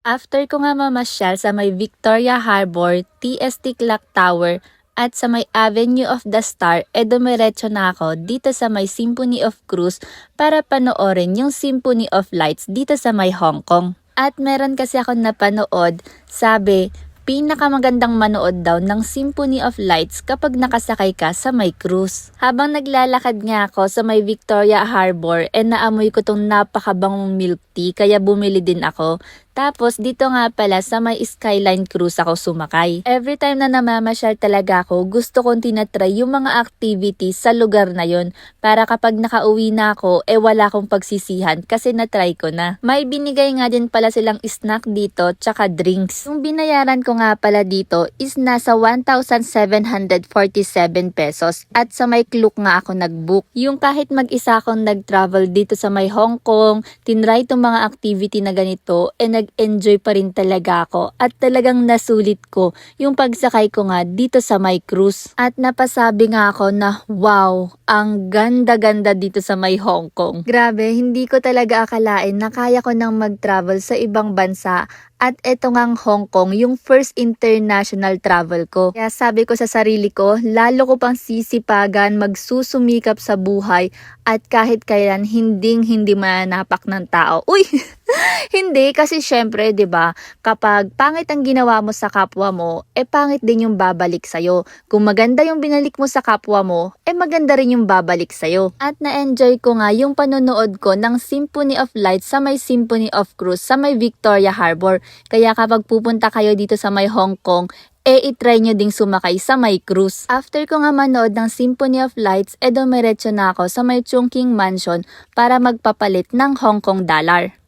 After ko nga mamasyal sa may Victoria Harbor, TST Clock Tower, at sa may Avenue of the Star, e dumiretso na ako dito sa may Symphony of Cruise para panoorin yung Symphony of Lights dito sa may Hong Kong. At meron kasi ako napanood, sabi, pinakamagandang manood daw ng Symphony of Lights kapag nakasakay ka sa may cruise. Habang naglalakad nga ako sa may Victoria Harbor, e naamoy ko tong napakabangong milk tea kaya bumili din ako. Tapos dito nga pala sa may Skyline Cruise ako sumakay. Every time na namamasyal talaga ako, gusto kong tinatry yung mga activities sa lugar na yon para kapag nakauwi na ako, eh wala akong pagsisihan kasi natry ko na. May binigay nga din pala silang snack dito tsaka drinks. Yung binayaran ko nga pala dito is nasa 1,747 pesos at sa may Klook nga ako nag-book. Yung kahit mag-isa akong nag-travel dito sa may Hong Kong, tinry itong mga activity na ganito, eh nag-enjoy pa rin talaga ako at talagang nasulit ko yung pagsakay ko nga dito sa my cruise. At napasabi nga ako na wow, ang ganda-ganda dito sa may Hong Kong. Grabe, hindi ko talaga akalain na kaya ko nang mag-travel sa ibang bansa at eto ngang Hong Kong, yung first international travel ko. Kaya sabi ko sa sarili ko, lalo ko pang sisipagan, magsusumikap sa buhay at kahit kailan hinding hindi mananapak ng tao. Uy! hindi kasi syempre, ba? Kapag pangit ang ginawa mo sa kapwa mo, eh pangit din yung babalik sa Kung maganda yung binalik mo sa kapwa mo, eh maganda rin yung babalik sa At na-enjoy ko nga yung panonood ko ng Symphony of Light sa may Symphony of Cruise sa may Victoria Harbor. Kaya kapag pupunta kayo dito sa may Hong Kong, e itry nyo ding sumakay sa may cruise. After ko nga manood ng Symphony of Lights, e dumiretso na ako sa may Chungking Mansion para magpapalit ng Hong Kong dollar.